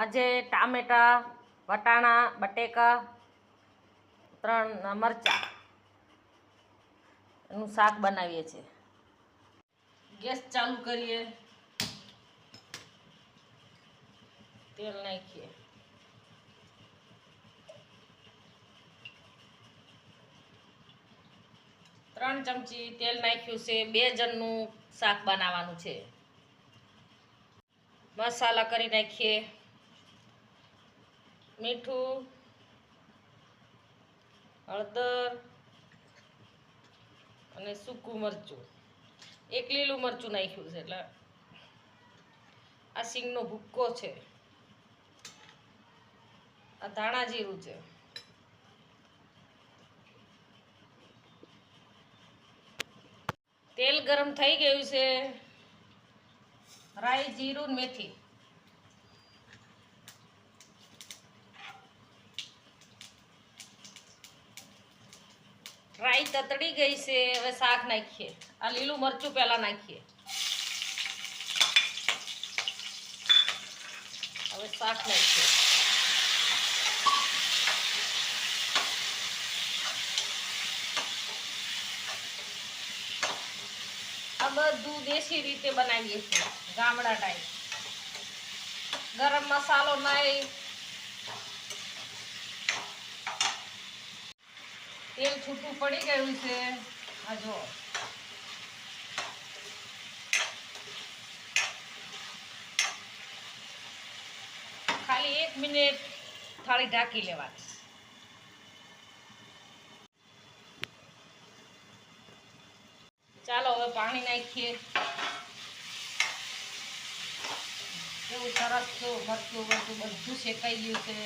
આજે ટામેટા, વટાણા, બટેકા, ત્રણ મરચાં એનું શાક બનાવીએ છીએ. ગેસ ચાલુ કરીએ. તેલ નાખીએ. ત્રણ ચમચી તેલ નાખ્યું છે. બે જણનું શાક બનાવવાનું છે. મસાલા કરી નાખીએ. મીઠું, હળદર અને સૂકું મરચું. એક લીલું મરચું નાખ્યું છે, એટલે આ સિંગનો ભૂક્કો છે. આ ધાણા જીરું છે. તેલ ગરમ થઈ ગયું છે. રાઈ જીરું મેથી. રાઈ તતડી ગઈ છે, હવે શાક નાખીએ. આ લીલું મરચું પહેલાં નાખીએ. હવે શાક નાખીએ. આ બધું દેશી રીતે બનાવીએ છીએ, ગામડા ટાઈપ ગરમ મસાલો નાઈ તેલ છૂટું પડી ગયું છે. આ જો ખાલી એક મિનિટ થાળી ઢાંકી લેવાની. ચાલો હવે પાણી નાખીએ. કેવું સરસ જો મરચું મરચું બધું શેકાઈ ગયું છે.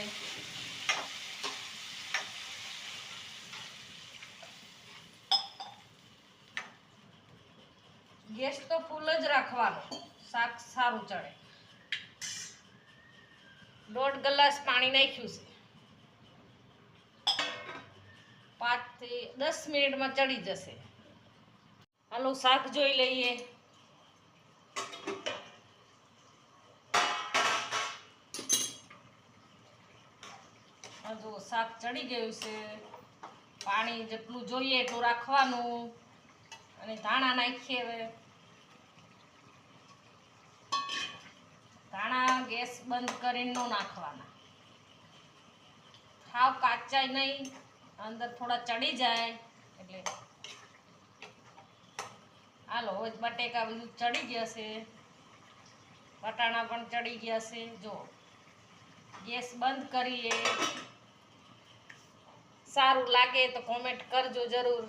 ગેસ તો ફૂલ જ રાખવાનો. શાક સારું ચડે. દોઢ ગ્લાસ પાણી નાખ્યું છે. પાંચથી દસ મિનિટમાં ચડી જશે. હાલો, શાક જોઈ લઈએ. જો શાક ચડી ગયું છે. પાણી જેટલું જોઈએ એટલું રાખવાનું. અને ધાણા નાખીએ હવે. ધાણા ગેસ બંધ કરીને ન નાખવાના. ખાવ કાચાય નહીં, અંદર થોડા ચડી જાય, એટલે હાલો, હવે બટેકા બધું ચડી ગયા છે. વટાણા પણ ચડી ગયા છે. જો, ગેસ બંધ કરીએ. સારું લાગે તો કોમેન્ટ કરજો જરૂર.